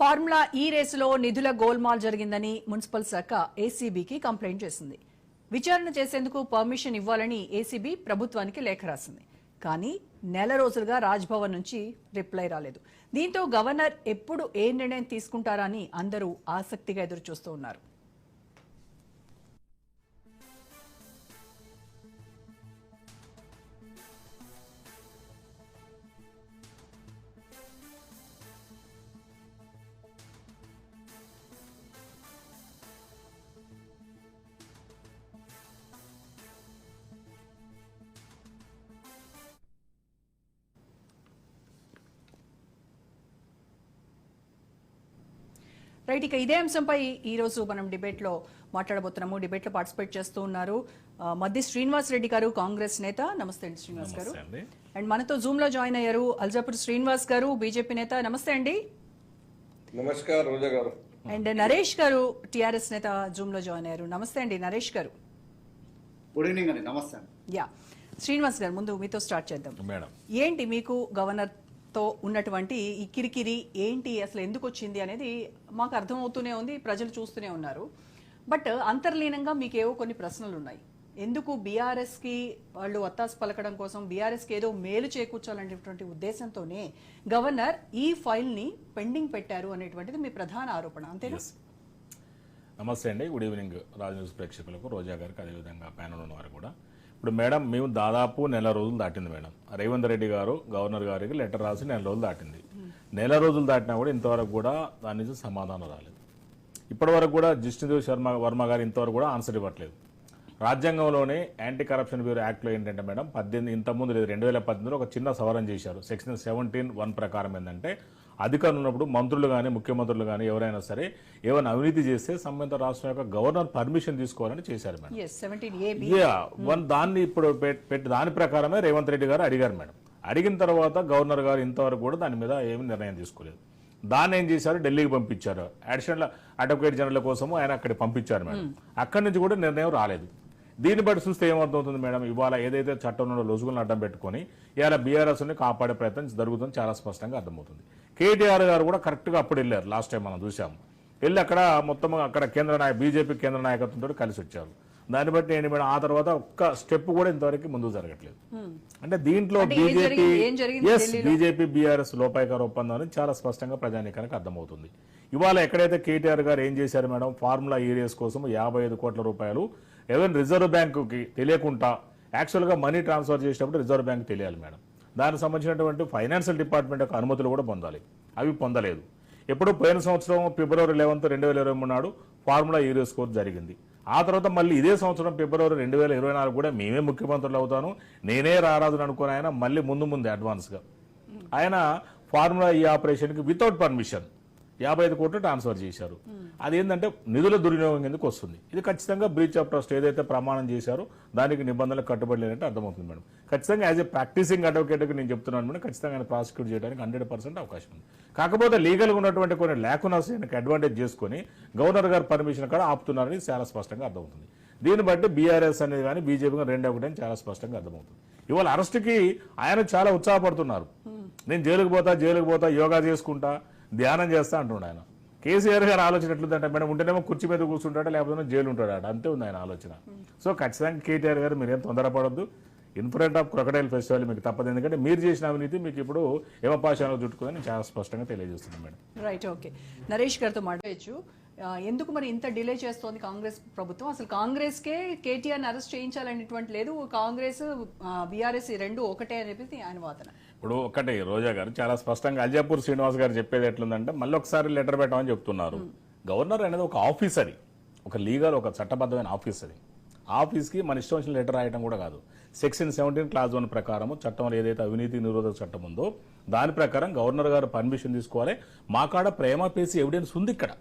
Formula ఈ రేసులో నిధుల గోల్మాల్ జరిగిందని మున్సిపల్ శాఖ ఏసీబీకి కంప్లైంట్ చేసింది. విచారణ చేసేందుకు పర్మిషన్ ఇవ్వాలని ఏసీబీ ప్రభుత్వానికి లేఖ రాసింది. కానీ నెల రోజులుగా రాజ్భవన్ నుంచి రిప్లై రాలేదు. దీంతో గవర్నర్ ఎప్పుడు ఏ నిర్ణయం తీసుకుంటారా అని అందరూ ఆసక్తిగా ఎదురుచూస్తూ ఉన్నారు. రైట్ ఇక ఇదే అంశంపై ఈ రోజు మనం డిబేట్లో మాట్లాడబోతున్నాము. డిబేట్లో పార్టిసిపేట్ చేస్తూ ఉన్నారు మద్ది శ్రీనివాస్ రెడ్డి గారు కాంగ్రెస్ నేత. నమస్తే అండి శ్రీనివాస్ గారు. అండి. మనతో జూమ్లో జాయిన్ అయ్యారు అల్జాపూర్ శ్రీనివాస్ గారు బీజేపీ నేత. నమస్తే అండి. నమస్కార్ రోజా గారు. అండ్ నరేష్ గారు టిఆర్ఎస్ నేత జూమ్లో జాయిన్ అయ్యారు. నమస్తే అండి నరేష్ గారు. గుడ్ ఈవినింగ్ అండి నమస్తే అండి. యా. శ్రీనివాస్ గారు ముందు మీతో స్టార్ట్ చేద్దాం. మేడం. ఏంటి మీకు గవర్నర్ తో ఉన్నటువంటి ఈ కిరికిరి ఏంటి అసలు ఎందుకు వచ్చింది అనేది మాకు అర్థమవుతూనే ఉంది ప్రజలు చూస్తూనే ఉన్నారు. బట్ అంతర్లీనంగా మీకు ఏవో కొన్ని ప్రశ్నలు ఉన్నాయి ఎందుకు బీఆర్ఎస్కి వాళ్ళు వత్తాసు పలకడం కోసం బీఆర్ఎస్కి ఏదో మేలు చేకూర్చాలనేటువంటి ఉద్దేశంతోనే గవర్నర్ ఈ ఫైల్ని పెండింగ్ పెట్టారు అనేటువంటిది మీ ప్రధాన ఆరోపణ అంతేనా? నమస్తే అండి. గుడ్ ఈవినింగ్ రాజు న్యూస్ ప్రేక్షకులకు రోజా గారికి అదేవిధంగా ప్యానల్ ఉన్న వారు కూడా. ఇప్పుడు మేడం మేము దాదాపు నెల రోజులు దాటింది మేడం. రేవంత్ రెడ్డి గారు గవర్నర్ గారికి లెటర్ రాసి నెల రోజులు దాటింది. నెల రోజులు దాటినా కూడా ఇంతవరకు కూడా దాని నుంచి సమాధానం రాలేదు. ఇప్పటి వరకు కూడా జిష్ణుదేవ్ శర్మ వర్మ గారు ఇంతవరకు కూడా ఆన్సర్ ఇవ్వట్లేదు. రాజ్యాంగంలోనే యాంటీ కరప్షన్ బ్యూరో యాక్ట్లో ఏంటంటే మేడం పద్దెనిమిది ఇంతకుముందు లేదు రెండు వేల పద్దెనిమిదిలో ఒక చిన్న సవరణ చేశారు. సెక్షన్ సెవెంటీన్ వన్ ప్రకారం ఏంటంటే అధికారులు ఉన్నప్పుడు మంత్రులు కానీ ముఖ్యమంత్రులు కానీ ఎవరైనా సరే ఏమైనా అవినీతి చేస్తే సంబంధిత రాష్ట్రం యొక్క గవర్నర్ పర్మిషన్ తీసుకోవాలని చేశారు మేడం. వన్ దాన్ని ఇప్పుడు పెట్- పెట్టి దాని ప్రకారమే రేవంత్ రెడ్డి గారు అడిగారు మేడం. అడిగిన తర్వాత గవర్నర్ గారు ఇంతవరకు కూడా దాని మీద ఏమి నిర్ణయం తీసుకోలేదు. దాన్ని ఏం చేశారు? ఢిల్లీకి పంపించారు. అడిషనల్ అడ్వకేట్ జనరల్ కోసము ఆయన అక్కడికి పంపించారు మేడం. అక్కడి నుంచి కూడా నిర్ణయం రాలేదు. దీన్ని బట్టి చూస్తే ఏమర్థమవుతుంది మేడం? ఇవాళ ఏదైతే చట్టంలో లొసుగులను అడ్డం పెట్టుకొని ఇవాళ బీఆర్ఎస్ని కాపాడే ప్రయత్నం జరుగుతుంది చాలా స్పష్టంగా అర్థమవుతుంది. కేటీఆర్ గారు కూడా కరెక్ట్గా అప్పుడు వెళ్ళారు లాస్ట్ టైం మనం చూసాము వెళ్ళి అక్కడ మొత్తం అక్కడ కేంద్ర నాయ బీజేపీ కేంద్ర నాయకత్వంతో కలిసి వచ్చారు. దాన్ని బట్టి మేడం ఆ తర్వాత ఒక్క స్టెప్ కూడా ఇంతవరకు ముందుకు జరగట్లేదు. అంటే దీంట్లో బీజేపీ ఎస్? బీజేపీ బీఆర్ఎస్ లోపాయకార ఒప్పందం అని చాలా స్పష్టంగా ప్రజానీకానికి అర్థమవుతుంది. ఇవాళ ఎక్కడైతే కేటీఆర్ గారు ఏం చేశారు మేడం ఫార్ములా ఏరియాస్ కోసం యాభై ఐదు కోట్ల రూపాయలు ఈవెన్ రిజర్వ్ బ్యాంకుకి తెలియకుండా యాక్చువల్గా మనీ ట్రాన్స్ఫర్ చేసేటప్పుడు రిజర్వ్ బ్యాంక్ తెలియాలి మేడం. దానికి సంబంధించినటువంటి ఫైనాన్షియల్ డిపార్ట్మెంట్ యొక్క అనుమతులు కూడా పొందాలి. అవి పొందలేదు. ఎప్పుడు పోయిన సంవత్సరం ఫిబ్రవరి లెవెన్త్ రెండు వేల ఇరవై మూడు నాడు ఫార్ములా ఏరియా స్కోర్ జరిగింది. ఆ తర్వాత మళ్ళీ ఇదే సంవత్సరం ఫిబ్రవరి రెండు వేల ఇరవై నాలుగు కూడా మేమే ముఖ్యమంత్రులు అవుతాను. నేనే రారాజును అనుకుని ఆయన మళ్ళీ ముందు ముందు అడ్వాన్స్గా ఆయన ఫార్ములా ఈ ఆపరేషన్కి వితౌట్ పర్మిషన్ యాభై ఐదు కోట్లు ట్రాన్స్ఫర్ చేశారు. అదేంటంటే నిధుల దుర్వినియోగం కిందకు వస్తుంది. ఇది ఖచ్చితంగా బ్రీచ్ ఆఫ్ ట్రస్ట్ ఏదైతే ప్రమాణం చేశారో దానికి నిబంధనలు కట్టుబడి లేదంటే అర్థమవుతుంది మేడం. ఖచ్చితంగా యాజ్ ఏ ప్రాక్టీసింగ్ అడ్వకేట్కి నేను చెప్తున్నాను మేడం ఖచ్చితంగా ఆయన ప్రాసిక్యూట్ చేయడానికి హండ్రెడ్ పర్సెంట్ అవకాశం ఉంది. కాకపోతే లీగల్గా ఉన్నటువంటి కొన్ని ల్యాకునస్ అడ్వాంటేజ్ చేసుకొని గవర్నర్ గారు పర్మిషన్ కూడా ఆపుతున్నారని చాలా స్పష్టంగా అర్థమవుతుంది. దీన్ని బట్టి బీఆర్ఎస్ అనేది కానీ బీజేపీ రెండో ఒకటి అని చాలా స్పష్టంగా అర్థమవుతుంది. ఇవాళ అరెస్ట్కి ఆయన చాలా ఉత్సాహపడుతున్నారు. నేను జైలుకు పోతా జైలుకు పోతా యోగా చేసుకుంటా ధ్యానం చేస్తా అంటున్నాడు ఆయన. కేసీఆర్ గారు ఆలోచన ఎట్లుందంటే మేడం ఉంటేనేమో కుర్చీ మీద కూర్చుంటాడా లేకపోతే జైలు ఉంటాడా అంతే ఉంది ఆయన ఆలోచన. సో ఖచ్చితంగా కేటీఆర్ గారు మీరేం తొందరపడద్దు. In front of crocodile festival మీకు తప్పదు. ఎందుకంటే మీరు చేసిన అవినీతి మీకు ఇప్పుడు యమపాశాలను చుట్టుకుందని చాలా స్పష్టంగా తెలియజేస్తున్నాను మేడం. రైట్ ఓకే నరేష్ గారితో మాట్లాడచ్చు. ఎందుకు మరి ఇంత డిలే చేస్తోంది కాంగ్రెస్ ప్రభుత్వం? అసలు కాంగ్రెస్ కే కేటీఆర్ అరెస్ట్ చేయించాలనేటువంటి లేదు. కాంగ్రెస్ బీఆర్ఎస్ రెండు ఒకటే అని చెప్పేసి ఆయన వాదన. ఇప్పుడు ఒకటి రోజా గారు చాలా స్పష్టంగా అల్జాపూర్ శ్రీనివాస్ గారు చెప్పేది ఎట్లుందంటే మళ్ళీ ఒకసారి లెటర్ పెట్టమని చెప్తున్నారు. గవర్నర్ అనేది ఒక ఆఫీస్ అది. ఒక లీగల్ ఒక చట్టబద్ధమైన ఆఫీస్ అది. ఆఫీస్కి మన ఇష్టం వచ్చిన లెటర్ రాయడం కూడా కాదు. సెక్షన్ సెవెంటీన్ క్లాస్ వన్ ప్రకారం చట్టంలో ఏదైతే అవినీతి నిరోధక చట్టం ఉందో దాని ప్రకారం గవర్నర్ గారు పర్మిషన్ తీసుకోవాలి. మా కాడ ప్రేమ పేసి ఎవిడెన్స్ ఉంది ఇక్కడ.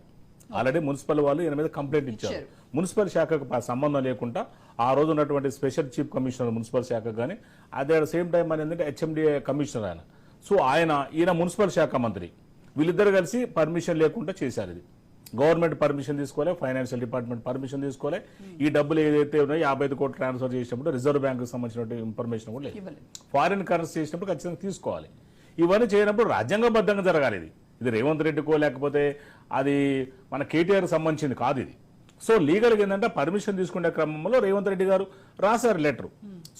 ఆల్రెడీ మున్సిపల్ వాళ్ళు ఈయన మీద కంప్లైంట్ ఇచ్చారు. మున్సిపల్ శాఖకు సంబంధం లేకుండా ఆ రోజు ఉన్నటువంటి స్పెషల్ చీఫ్ కమిషనర్ మున్సిపల్ శాఖకు కానీ అదే సేమ్ టైం అని ఏంటంటే హెచ్ఎండిఏ కమిషనర్ ఆయన. సో ఆయన ఈయన మున్సిపల్ శాఖ మంత్రి. వీళ్ళిద్దరు కలిసి పర్మిషన్ లేకుండా చేశారు ఇది. గవర్నమెంట్ పర్మిషన్ తీసుకోవాలి ఫైనాన్షియల్ డిపార్ట్మెంట్ పర్మిషన్ తీసుకోవాలి ఈ డబ్బులు ఏదైతే ఉన్నాయో యాభై ఐదు కోట్లు ట్రాన్స్ఫర్ చేసినప్పుడు రిజర్వ్ బ్యాంకు సంబంధించిన ఇన్ఫర్మేషన్ కూడా లేదు. ఫారిన్ కరెన్సీ చేసినప్పుడు ఖచ్చితంగా తీసుకోవాలి. ఇవన్నీ చేయనప్పుడు రాజ్యాంగబద్ధంగా జరగాలి ఇది. ఇది రేవంత్ రెడ్డికో లేకపోతే అది మన కేటీఆర్ సంబంధించింది కాదు ఇది. సో లీగల్గా ఏంటంటే పర్మిషన్ తీసుకునే క్రమంలో రేవంత్ రెడ్డి గారు రాశారు లెటర్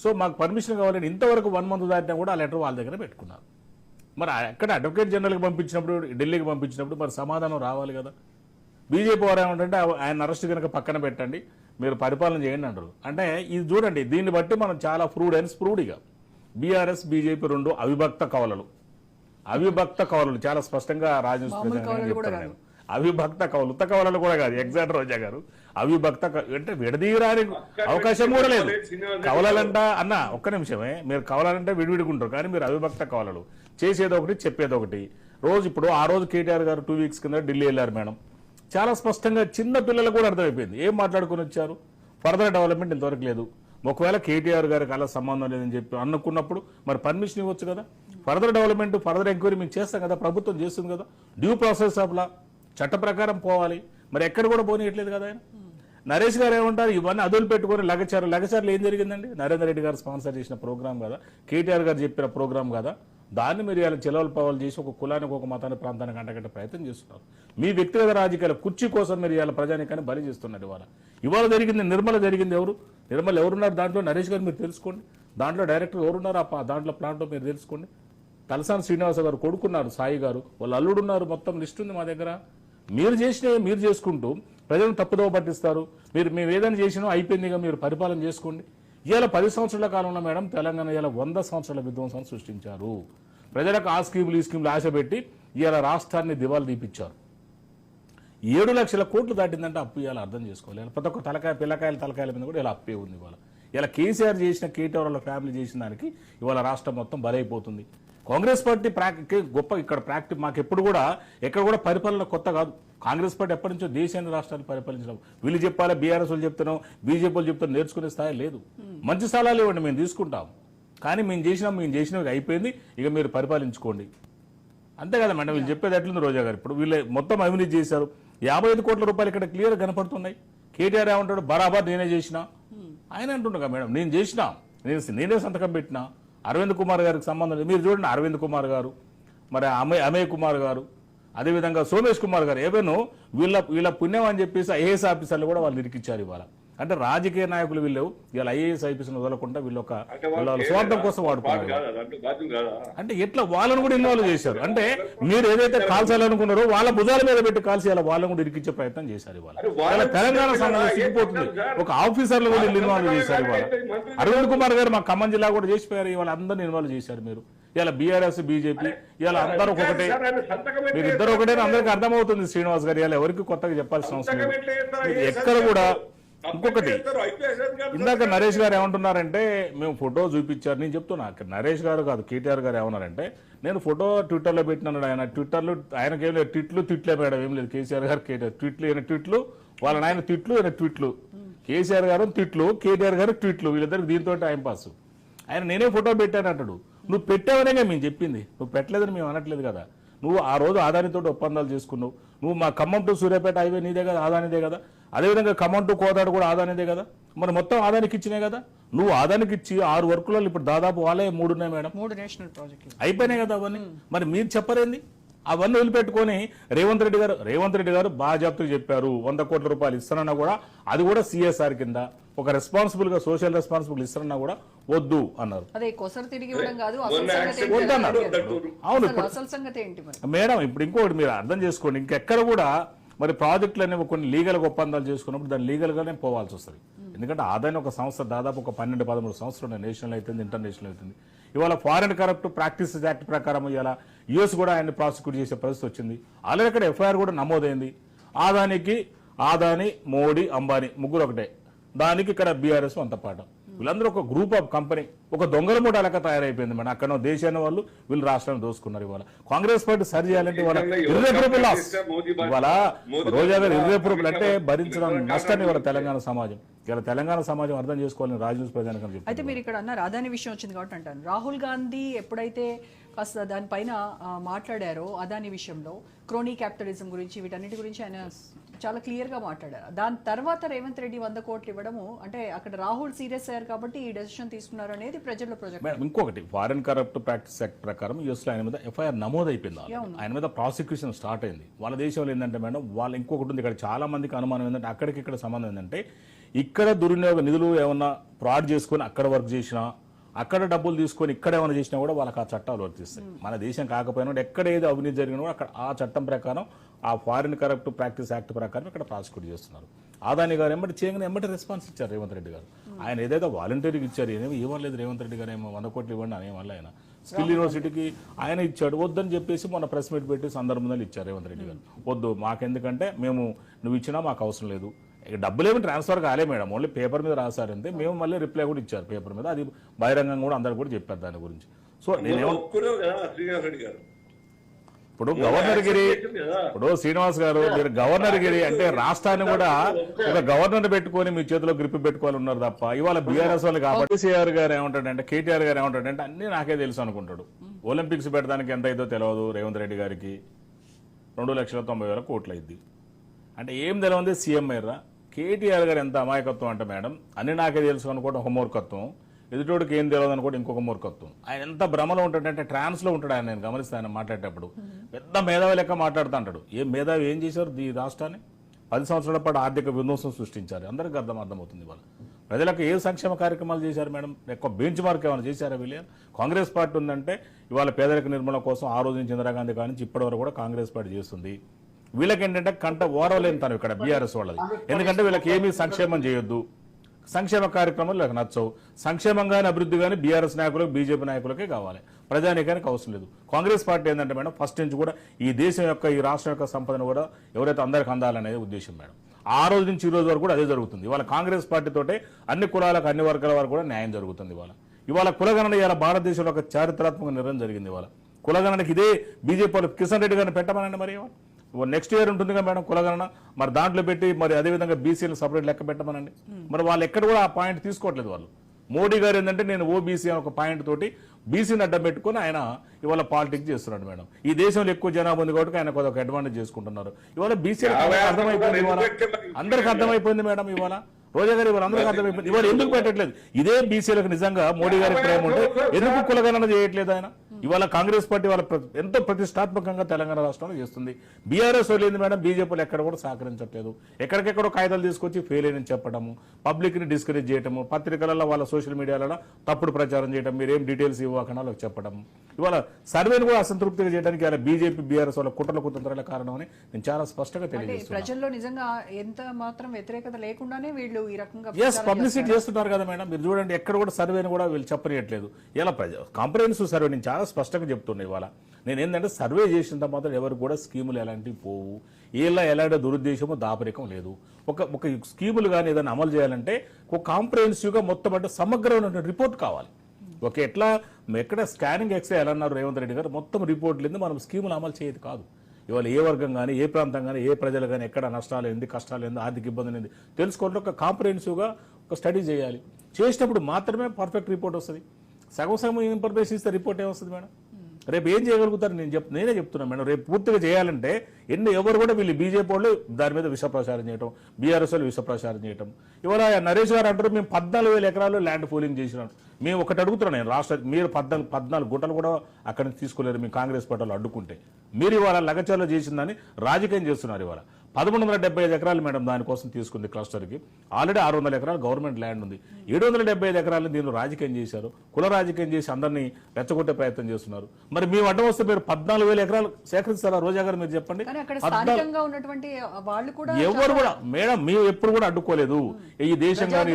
సో మాకు పర్మిషన్ కావాలని ఇంతవరకు వన్ మంత్ దాటినా కూడా ఆ లెటర్ వాళ్ళ దగ్గర పెట్టుకున్నారు. మరి ఎక్కడ అడ్వకేట్ జనరల్కి పంపించినప్పుడు ఢిల్లీకి పంపించినప్పుడు మరి సమాధానం రావాలి కదా. బీజేపీ వారు ఏమంటే ఆయన అరెస్ట్ కనుక పక్కన పెట్టండి మీరు పరిపాలన చేయండి అంటారు. అంటే ఇది చూడండి దీన్ని బట్టి మనం చాలా ఫ్రూడ్ అండ్ స్ప్రూడ్గా బీఆర్ఎస్ బీజేపీ రెండు అవిభక్త కవలలు. అవిభక్త కవలలు చాలా స్పష్టంగా నేను. అవిభక్త కవలు ఉత్త కవలలు కూడా కాదు. ఎగ్జాక్ట్ రోజా గారు. అవిభక్త అంటే విడదీయడానికి అవకాశం కూడా లేదు. కవలాలంట అన్న ఒక్క నిమిషమే. మీరు కవలాలంటే విడివిడుకుంటారు కానీ మీరు అవిభక్త కవలలు చేసేది ఒకటి చెప్పేది ఒకటి. రోజు ఇప్పుడు ఆ రోజు కేటీఆర్ గారు టూ వీక్స్ కింద ఢిల్లీ వెళ్ళారు మేడం. చాలా స్పష్టంగా చిన్న పిల్లలకు కూడా అర్థమైపోయింది. ఏం మాట్లాడుకుని వచ్చారు? ఫర్దర్ డెవలప్మెంట్ ఇంతవరకు లేదు. ఒకవేళ కేటీఆర్ గారికి అలా సంబంధం లేదని చెప్పి అనుకున్నప్పుడు మరి పర్మిషన్ ఇవ్వచ్చు కదా? ఫర్దర్ డెవలప్మెంట్ ఫర్దర్ ఎంక్వైరీ మేము చేస్తాం కదా ప్రభుత్వం చేస్తుంది కదా. డ్యూ ప్రాసెస్ ఆఫ్ లా చట్ట ప్రకారం పోవాలి. మరి ఎక్కడ కూడా పోనీయట్లేదు కదా ఆయన. నరేష్ గారు ఏమంటారు ఇవన్నీ అదులు పెట్టుకొని లగచారు లగచారులు ఏం జరిగిందండి? నరేంద్ర రెడ్డి గారు స్పాన్సర్ చేసిన ప్రోగ్రామ్ కదా. కేటీఆర్ గారు చెప్పిన ప్రోగ్రామ్ కదా. దాన్ని మీరు ఇలా చెలవలు పవలు చేసి ఒక కులానికి ఒక మతాన్ని ప్రాంతానికి అంటగట్టే ప్రయత్నం చేస్తున్నారు. మీ వ్యక్తిగత రాజకీయాల కుర్చీ కోసం మీరు ఇలా ప్రజానికాన్ని బలి చేస్తున్నారు ఇవాళ. ఇవాళ జరిగింది నిర్మల జరిగింది ఎవరు? నిర్మల ఎవరున్నారు దాంట్లో? నరేష్ గారు మీరు తెలుసుకోండి. దాంట్లో డైరెక్టర్ ఎవరున్నారు ఆ దాంట్లో ప్లాంట్లో మీరు తెలుసుకోండి. తలసాని శ్రీనివాస గారు కొడుకున్నారు సాయి గారు. వాళ్ళు అల్లుడున్నారు మొత్తం లిస్ట్ ఉంది మా దగ్గర. మీరు చేసినవి మీరు చేసుకుంటూ ప్రజలను తప్పుదోవ పట్టిస్తారు. మీరు మేము ఏదైనా చేసినా అయిపోయిందిగా మీరు పరిపాలన చేసుకోండి. ఇవాళ పది సంవత్సరాల కాలంలో మేడం తెలంగాణ ఇవాళ వంద సంవత్సరాల విధ్వంసాన్ని సృష్టించారు. ప్రజలకు ఆ స్కీములు ఈ స్కీములు ఆశ పెట్టి ఇవాళ రాష్ట్రాన్ని దివాలు తీపిచ్చారు. ఏడు లక్షల కోట్లు దాటిందంటే అప్పు ఇవాళ అర్థం చేసుకోవాలి. ప్రతి ఒక్క తలకాయ పిల్లకాయల తలకాయల మీద కూడా ఇలా అప్పే ఉంది ఇవాళ. ఇలా కేసీఆర్ చేసిన కేటీఆర్ వాళ్ళ ఫ్యామిలీ చేసిన దానికి ఇవాళ రాష్ట్రం మొత్తం బలైపోతుంది. కాంగ్రెస్ పార్టీ ప్రాక్ గొప్ప ఇక్కడ ప్రాక్టీస్ మాకు ఎప్పుడు కూడా ఎక్కడ కూడా పరిపాలన కొత్త కాదు. కాంగ్రెస్ పార్టీ ఎప్పటి నుంచో దేశాన్ని రాష్ట్రాన్ని పరిపాలించడం. వీళ్ళు చెప్పాలి బీఆర్ఎస్ వాళ్ళు చెప్తున్నాం బీజేపీ వాళ్ళు నేర్చుకునే స్థాయి లేదు. మంచి స్థలాలు ఇవ్వండి మేము తీసుకుంటాం. కానీ మేము చేసినాం మేము చేసినవి అయిపోయింది ఇక మీరు పరిపాలించుకోండి. అంతే కదా మేడం వీళ్ళు చెప్పేది ఎట్లుంది రోజా గారు? ఇప్పుడు వీళ్ళు మొత్తం అవినీతి చేశారు. యాభై ఐదు కోట్ల రూపాయలు ఇక్కడ క్లియర్ కనపడుతున్నాయి. కేటీఆర్ ఏమంటాడు? బరాబర్ నేనే చేసిన. ఆయన అంటుండగా మేడం నేను చేసిన నేను నేనే సంతకం పెట్టిన అరవింద్ కుమార్ గారికి సంబంధం లేదు. మీరు చూడండి అరవింద్ కుమార్ గారు మరి అమయ్ అమయ్ కుమార్ గారు అదేవిధంగా సోమేష్ కుమార్ గారు ఏవేనో వీళ్ళ వీళ్ళ పుణ్యం అని చెప్పేసి ఐఏఎస్ ఆఫీసర్లు కూడా వాళ్ళు ఇరికిచ్చారు ఇవాళ. అంటే రాజకీయ నాయకులు వీళ్ళు వీళ్ళ ఐఏఎస్ ఆఫీసర్లు వదలకుండా వీళ్ళు ఒక స్వార్థం కోసం వాడుకున్నారు. అంటే ఎట్లా వాళ్ళని కూడా ఇన్వాల్వ్ చేశారు? అంటే మీరు ఏదైతే కాల్చాలనుకున్నారో వాళ్ళ భుజాల మీద పెట్టి కాల్చి అలా వాళ్ళని కూడా ఇరికించే ప్రయత్నం చేశారు ఇవాళ. తెలంగాణ కదా, సిగ్గిపోతుంది ఒక ఆఫీసర్లు కూడా వాళ్ళ ఇన్వాల్వ్ చేశారు ఇవాళ. అరవింద్ కుమార్ గారు మా ఖమ్మం జిల్లా కూడా చేసిపోయారు. ఇవాళ అందరిని ఇన్వాల్వ్ చేశారు మీరు. ఇలా బీఆర్ఎస్ బీజేపీ ఇలా అందరూ ఒకటే. మీరు ఇద్దరు ఒకటే అందరికీ అర్థమవుతుంది శ్రీనివాస్ గారు. ఇలా ఎవరికి కొత్తగా చెప్పాల్సిన అవసరం ఎక్కడ? కూడా ఇంకొకటి ఇందాక నరేష్ గారు ఏమంటున్నారంటే మేము ఫోటో చూపించారు నేను చెప్తున్నా నరేష్ గారు కాదు కేటీఆర్ గారు ఏమన్నారంటే నేను ఫోటో ట్విట్టర్లో పెట్టినాడు ఆయన ట్విట్టర్లో ఆయనకి ఏం లేదు ట్విట్లు తిట్లే మేడం ఏం లేదు కేసీఆర్ గారు కేటీఆర్ ట్విట్లు ఈయన ట్విట్లు వాళ్ళ ఆయన ట్విట్లు ఈయన ట్విట్లు కేసీఆర్ గారు ట్విట్లు కేటీఆర్ గారు ట్విట్లు వీళ్ళిద్దరికి దీంతో టైం పాస్. ఆయన నేనే ఫోటో పెట్టాను అంటాడు. నువ్వు పెట్టావనే మేము చెప్పింది. నువ్వు పెట్టలేదని మేము అనట్లేదు కదా. నువ్వు ఆ రోజు ఆదానితో ఒప్పందాలు చేసుకున్నావు. నువ్వు మా ఖమ్మం టు సూర్యాపేట హైవే నీదే కదా ఆదానిదే కదా. అదేవిధంగా ఖమ్మం టు కోదాడు కూడా ఆదానిదే కదా. మరి మొత్తం ఆదానికి ఇచ్చినాయి కదా. నువ్వు ఆదానికి ఇచ్చి ఆరు వర్కులలో ఇప్పుడు దాదాపు వాళ్ళే మూడు ఉన్నాయి మేడం. మూడు నేషనల్ ప్రాజెక్టులు. అయిపోయినాయి కదా అవన్నీ. మరి మీరు చెప్పరేంది? అవన్నీ వదిలిపెట్టుకొని రేవంత్ రెడ్డి గారు రేవంత్ రెడ్డి గారు బాజాప్తులు చెప్పారు. వంద కోట్ల రూపాయలు ఇస్తానన్నా కూడా అది కూడా సిఎస్ఆర్ కింద. ఒక రెస్పాన్సిబుల్గా సోషల్ రెస్పాన్సిబుల్ ఇస్తానన్నా కూడా వద్దు అన్నారు. అదే కొసరు తిరిగి ఇవ్వడం కాదు అసలు మొన్న సంగతి యాక్సిడెంట్ ఏంటి? వద్దన్నారు. అని అడిగారు. అవును, మేడం ఇప్పుడు ఇంకోటి మీరు అర్థం చేసుకోండి. ఇంకెక్కడ కూడా మరి ప్రాజెక్టులు అనేవి కొన్ని లీగల్ ఒప్పందాలు చేసుకున్నప్పుడు దాన్ని లీగల్ గానే పోవాల్సి వస్తుంది. ఎందుకంటే ఆదాయం ఒక సంస్థ దాదాపు ఒక పన్నెండు పదమూడు సంవత్సరాలు నేషనల్ అవుతుంది ఇంటర్నేషనల్ అవుతుంది ఇవాళ ఫారెన్ కరప్ట్ ప్రాక్టీసెస్ యాక్ట్ ప్రకారం ఇవాళ యుఎస్ కూడా ఆయన్ని ప్రాసిక్యూట్ చేసే పరిస్థితి వచ్చింది. ఆల్రెడీ అక్కడ ఎఫ్ఐఆర్ కూడా నమోదైంది. ఆదానికి ఆదాని మోడీ అంబానీ ముగ్గురు ఒకటే. దానికి ఇక్కడ బీఆర్ఎస్ అంత పాట వీళ్ళందరూ ఒక గ్రూప్ ఆఫ్ కంపెనీ ఒక దొంగల మూట లెక్క తయారైపోయింది మేడం. అక్కడ దేశాన్ని వాళ్ళు వీళ్ళు రాష్ట్రాన్ని దోసుకున్నారు ఇవాళ. కాంగ్రెస్ పార్టీ సరి చేయాలంటే ఇవాళ ఇర్రెపరబుల్ లాస్. ఇవాళ రోజా గారు. ఇర్రెపరబుల్ అంటే భరించడం నష్టాన్ని ఇవాళ తెలంగాణ సమాజం. ఇలా తెలంగాణ సమాజం అర్థం చేసుకోవాలని రాజు ప్రజానికం అయితే మీరు ఇక్కడ అన్నారు అదాని విషయం వచ్చింది కాబట్టి అంటాను. రాహుల్ గాంధీ ఎప్పుడైతే కాస్త దానిపైన మాట్లాడారో అదాని విషయంలో క్రోనీ క్యాపిటలిజం గురించి వీటన్నిటి గురించి ఆయన చాలా క్లియర్గా మాట్లాడారు దాని తర్వాత రేవంత్ రెడ్డి వంద కోట్లు ఇవ్వడము అంటే అక్కడ రాహుల్ సీరియస్ అయ్యారు కాబట్టి ఈ డెసిషన్ తీసుకున్నారు అనేది ప్రజల్లో ప్రొజెక్ట్ మేడం ఇంకొకటి ఫారెన్ కరప్ట్ ప్రాక్టీస్ యాక్ట్ ప్రకారం యూఎస్లో ఆయన మీద ఎఫ్ఐఆర్ నమోదు అయిపోయింది already. అవును. ఆయన మీద ప్రాసిక్యూషన్ స్టార్ట్ అయింది వాళ్ళ దేశంలో ఏంటంటే మేడం వాళ్ళు ఇంకొకటి ఉంది ఇక్కడ చాలా మందికి అనుమానం ఏంటంటే అక్కడికి ఇక్కడ సంబంధం ఏంటంటే ఇక్కడ దుర్వినియోగ నిధులు ఏమన్నా ఫ్రాడ్ చేసుకొని అక్కడ వర్క్ చేసినా అక్కడ డబ్బులు తీసుకొని ఇక్కడ ఏమైనా చేసినా కూడా వాళ్ళకి ఆ చట్టాలు వర్తిస్తాయి. మన దేశం కాకపోయినా కూడా ఎక్కడ ఏది అవినీతి జరిగినా కూడా అక్కడ ఆ చట్టం ప్రకారం ఆ ఫారిన్ కరప్ట్ ప్రాక్టీస్ యాక్ట్ ప్రకారం ఇక్కడ ప్రాసిక్యూట్ చేస్తున్నారు. ఆదాని గారు ఎంబటి చేయగానే ఎంబటి రెస్పాన్స్ ఇచ్చారు రేవంత్ రెడ్డి గారు. ఆయన ఏదైతే వాలంటీర్కి ఇచ్చారు ఏమీ ఇవ్వలేదు రేవంత్ రెడ్డి గారు ఏమో వంద కోట్లు ఇవ్వండి అని వల్ల ఆయన. స్కిల్ యూనివర్సిటీకి ఆయన ఇచ్చాడు. వద్దని చెప్పేసి మొన్న ప్రెస్ మీట్ పెట్టి సందర్భంలో ఇచ్చారు రేవంత్ రెడ్డి గారు. వద్దు మాకెందుకంటే మేము నువ్వు ఇచ్చినా మాకు అవసరం లేదు. ఇక డబ్బులు ఏమి ట్రాన్స్ఫర్ కాలే మేడం. ఓన్లీ పేపర్ మీద రాశారంటే మేము మళ్ళీ రిప్లై కూడా ఇచ్చారు పేపర్ మీద. అది బహిరంగంగా కూడా అందరు కూడా చెప్పారు దాని గురించి. సో నేనేమో ఒప్పుకున్నావు కదా శ్రీనివాస్ రెడ్డి గారు. ఇప్పుడు గవర్నర్ గిరి ఇప్పుడు శ్రీనివాస్ గారు మీరు గవర్నర్ గిరి అంటే రాష్ట్రాన్ని కూడా ఒక గవర్నర్ పెట్టుకొని మీ చేతిలో గ్రిప్ పెట్టుకోవాలి ఉన్నారు తప్ప ఇవాళ బీఆర్ఎస్ వాళ్ళు కాబట్టి కేసీఆర్ గారు ఏమంటాడంటే కేటీఆర్ గారు ఏమంటాడంటే అన్ని నాకే తెలుసు అనుకుంటాడు. ఒలింపిక్స్ పెట్టడానికి ఎంత అయిందో తెలియదు రేవంత్ రెడ్డి గారికి. రెండు లక్షల తొంభై వేల కోట్లు అయింది అంటే ఏం తెలియదు సీఎం అయ్యారా? కేటీఆర్ గారు ఎంత అమాయకత్వం అంటే మేడం అన్ని నాకే తెలుసు అనుకోవడం ఒక మూర్ఖత్వం. ఎదుటోడికి ఏం తెలియదు అనుకోవడం ఇంకొక మూర్ఖత్వం. ఆయన ఎంత భ్రమలో ఉంటాడంటే ట్రాన్స్లో ఉంటాడు ఆయన నేను గమనిస్తాను ఆయన మాట్లాడేటప్పుడు. పెద్ద మేధావి లెక్క మాట్లాడుతుంటాడు ఏ మేధావి ఏం చేశారు? ఈ రాష్ట్రాన్ని? పది సంవత్సరాల పాటు ఆర్థిక విధ్వంసం సృష్టించారు. అందరికీ అర్థం అర్థమవుతుంది వాళ్ళు ప్రజలకు ఏ సంక్షేమ కార్యక్రమాలు చేశారు మేడం? ఎక్కువ బెంచ్ మార్క్ ఏమైనా చేశారా వీళ్ళు? కాంగ్రెస్ పార్టీ ఉందంటే ఇవాళ పేదరిక నిర్మూలన కోసం ఆ రోజు నుంచి ఇందిరాగాంధీ కానించి ఇప్పటి వరకు కూడా కాంగ్రెస్ పార్టీ చేస్తుంది. వీళ్ళకి ఏంటంటే కంట ఓరవలేని ఇక్కడ బీఆర్ఎస్ వాళ్ళది. ఎందుకంటే వీళ్ళకి ఏమీ సంక్షేమం చేయొద్దు. సంక్షేమ కార్యక్రమాలు వీళ్ళకి నచ్చవు. సంక్షేమం కానీ అభివృద్ధి కానీ బీఆర్ఎస్ నాయకులకు బీజేపీ నాయకులకే కావాలి. ప్రజానీకానికి అవసరం లేదు. కాంగ్రెస్ పార్టీ ఏంటంటే మేడం ఫస్ట్ నుంచి కూడా ఈ దేశం యొక్క ఈ రాష్ట్రం యొక్క సంపదను కూడా ఎవరైతే అందరికి అందాలనేది ఉద్దేశం మేడం. ఆ రోజు నుంచి ఈ రోజు వరకు కూడా అదే జరుగుతుంది. ఇవాళ కాంగ్రెస్ పార్టీతోటే అన్ని కులాలకు అన్ని వర్గాల వరకు కూడా న్యాయం జరుగుతుంది ఇవాళ. ఇవాళ కులగణన ఇవాళ భారతదేశంలో ఒక చారిత్రాత్మక నిర్ణయం జరిగింది ఇవాళ. కులగణనకి ఇదే బీజేపీ వాళ్ళు కిషన్ రెడ్డి గారిని పెట్టమనండి మరి ఇవాళ. నెక్స్ట్ ఇయర్ ఉంటుంది కదా మేడం కులగణన. మరి దాంట్లో పెట్టి మరి అదేవిధంగా బీసీలు సపరేట్ లెక్క పెట్టమనండి. మరి వాళ్ళు ఎక్కడ కూడా ఆ పాయింట్ తీసుకోవట్లేదు వాళ్ళు. మోడీ గారు ఏంటంటే నేను ఓబీసీ అని ఒక పాయింట్ తోటి బీసీని అడ్డం పెట్టుకొని ఆయన ఇవాళ పాలిటిక్స్ చేస్తున్నాడు మేడం. ఈ దేశంలో ఎక్కువ జనాభా ఉంది కాబట్టి ఆయన కొద్దిగా అడ్వాంటేజ్ చేసుకుంటున్నారు. ఇవాళ బీసీ అర్థమైపోయింది ఇవాళ. అందరికి అర్థమైపోయింది మేడం ఇవాళ. రోజా గారు ఇవాళ అందరికి అర్థమైపోయింది. ఇవాళ ఎందుకు పెట్టట్లేదు? ఇదే బీసీలకు నిజంగా మోడీ గారి ప్రేమ ఉంటే ఎందుకు కులగణన చేయట్లేదు ఆయన? ఇవాళ కాంగ్రెస్ పార్టీ వాళ్ళ ఎంతో ప్రతిష్టాత్మకంగా తెలంగాణ రాష్ట్రంలో చేస్తుంది. బీఆర్ఎస్ లేదు మేడం? బీజేపీలు ఎక్కడ కూడా సహకరించట్లేదు. ఎక్కడికెక్కడో కాగితాలు తీసుకొచ్చి ఫెయిల్ అయిన చెప్పడము పబ్లిక్ని డిస్కరేజ్ చేయటము పత్రికలలో వాళ్ళ సోషల్ మీడియాలలో తప్పుడు ప్రచారం చేయడం మీరేం డీటెయిల్స్ ఇవ్వకుండా వాళ్ళకి చెప్పడం ఇవాళ సర్వేను కూడా అసంతృప్తిగా చేయడానికి ఇలా బీజేపీ బీఆర్ఎస్ వాళ్ళ కుట్రల కుతంత్రాల కారణమని నేను చాలా స్పష్టంగా అంటే తెలియజేస్తున్నాను ప్రజల్లో నిజంగా ఎంత మాత్రం వ్యతిరేకత లేకుండానే వీళ్ళు ఈ రకంగా ఎస్ పబ్లిసిటీ చేస్తున్నారు. కదా మేడం. మీరు చూడండి ఎక్కడ కూడా సర్వేని కూడా వీళ్ళు చెప్పనియట్లేదు. ఇలా ప్రజ కాంప్రహెన్సివ్ సర్వే నేను చాలా స్పష్టంగా చెప్తున్నా ఇవాళ. నేను ఏంటంటే సర్వే చేసినంత మాత్రం ఎవరు కూడా స్కీములు ఎలాంటివి పోవు. ఇలా ఎలాంటి దురుద్దేశము దాపరికం లేదు. ఒక ఒక స్కీములు కానీ ఏదైనా అమలు చేయాలంటే ఒక కాంప్రహెన్సివ్గా మొత్తం అంటే సమగ్రమైన రిపోర్ట్ కావాలి. ఒక ఎట్లా ఎక్కడ స్కానింగ్ ఎక్స్రే ఎలా అన్నారు రేవంత్ రెడ్డి గారు మొత్తం రిపోర్ట్ లేదు మనం స్కీములు అమలు చేయదు కాదు. ఇవాళ ఏ వర్గం కానీ ఏ ప్రాంతం కానీ ఏ ప్రజలు కానీ ఎక్కడ నష్టాలు ఏంది కష్టాలు ఏంది ఆర్థిక ఇబ్బందులు ఏంది తెలుసుకోవడం ఒక కాంప్రహెన్సివ్గా ఒక స్టడీ చేయాలి. చేసినప్పుడు మాత్రమే పర్ఫెక్ట్ రిపోర్ట్ వస్తుంది. సగం సగం ఇన్ఫర్మేషన్ ఇస్తే రిపోర్ట్ ఏమొస్తుంది మేడం? రేపు ఏం చేయగలుగుతారు? నేను చెప్ నేనే చెప్తున్నాను మేడం. రేపు పూర్తిగా చేయాలంటే ఎన్ని ఎవరు కూడా వీళ్ళు బీజేపీ వాళ్ళు దాని మీద విషప్రచారం చేయటం బీఆర్ఎస్ వాళ్ళు విషప్రచారం చేయటం. ఇవాళ నరేష్ గారు అంటారు మేము పద్నాలుగు వేల ఎకరాలు ల్యాండ్ ఫోలింగ్ చేసినాం. మేము ఒకటి అడుగుతున్నాను నేను రాష్ట్ర మీరు పద్నాలుగు పద్నాలుగు గుట్టలు కూడా అక్కడి నుంచి తీసుకోలేరు మీ కాంగ్రెస్ పార్టీలు అడ్డుకుంటే. మీరు ఇవాళ లగచర్లో చేసిందని రాజకీయం చేస్తున్నారు ఇవాళ. పదమూడు వందల డెబ్బై ఐదు ఎకరాలు మేడం దానికోసం తీసుకుంది క్లస్టర్కి. ఆల్రెడీ ఆరు వందల ఎకరాలు గవర్నమెంట్ ల్యాండ్ ఉంది. ఏడు వందల డెబ్బై ఐదు ఎకరాలను దీనిలో రాజకీయం చేశారు. కుల రాజకీయం చేసి అందరినీ రెచ్చగొట్టే ప్రయత్నం చేస్తున్నారు. మరి మేము అడ్డం వస్తే మీరు పద్నాలుగు వేల ఎకరాలు సేకరిస్తారా? రోజా గారు మీరు చెప్పండి. ఎవరు కూడా మేడం మేము ఎప్పుడు కూడా అడ్డుకోలేదు. ఈ దేశం కానీ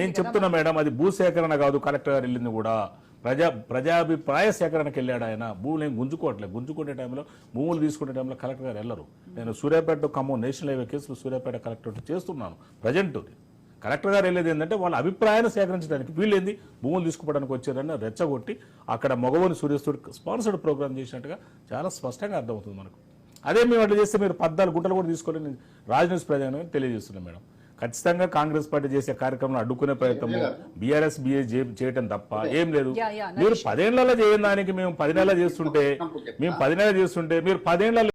నేను. చెప్తున్నా మేడం అది భూ సేకరణ కాదు కలెక్టర్ గారు వెళ్ళింది కూడా. ప్రజా ప్రజాభిప్రాయ సేకరణకి వెళ్ళాడు ఆయన భూములు ఏం గుంజుకోవట్లేదు గుంజుకునే టైంలో భూములు తీసుకునే టైంలో కలెక్టర్ గారు వెళ్ళరు నేను సూర్యాపేట ఖమ్మం నేషనల్ హైవే కేసులు సూర్యాపేట కలెక్టర్ చేస్తున్నాను. ప్రజెంట్ కలెక్టర్ గారు వెళ్ళేది ఏంటంటే వాళ్ళ అభిప్రాయాన్ని సేకరించడానికి. వీళ్ళేంది? భూములు తీసుకుపోవడానికి వచ్చారని రెచ్చగొట్టి అక్కడ మగవని సూర్యస్తుడు స్పాన్సర్డ్ ప్రోగ్రామ్ చేసినట్టుగా చాలా స్పష్టంగా అర్థమవుతుంది మనకు. అదే మేము అట్లా చేస్తే మీరు పద్నాలుగు గుంటలు కూడా తీసుకొని నేను రాజనీతి తెలియజేస్తున్నాం మేడం. ఖచ్చితంగా కాంగ్రెస్ పార్టీ చేసే కార్యక్రమం అడ్డుకునే ప్రయత్నం బీఆర్ఎస్ బిఏ చేయటం తప్ప ఏం లేదు. మీరు పదేళ్ళలో చేయని దానికి మేము పది నెలలు చేస్తుంటే మేము పది నెలలు చేస్తుంటే మీరు పదేళ్ళలో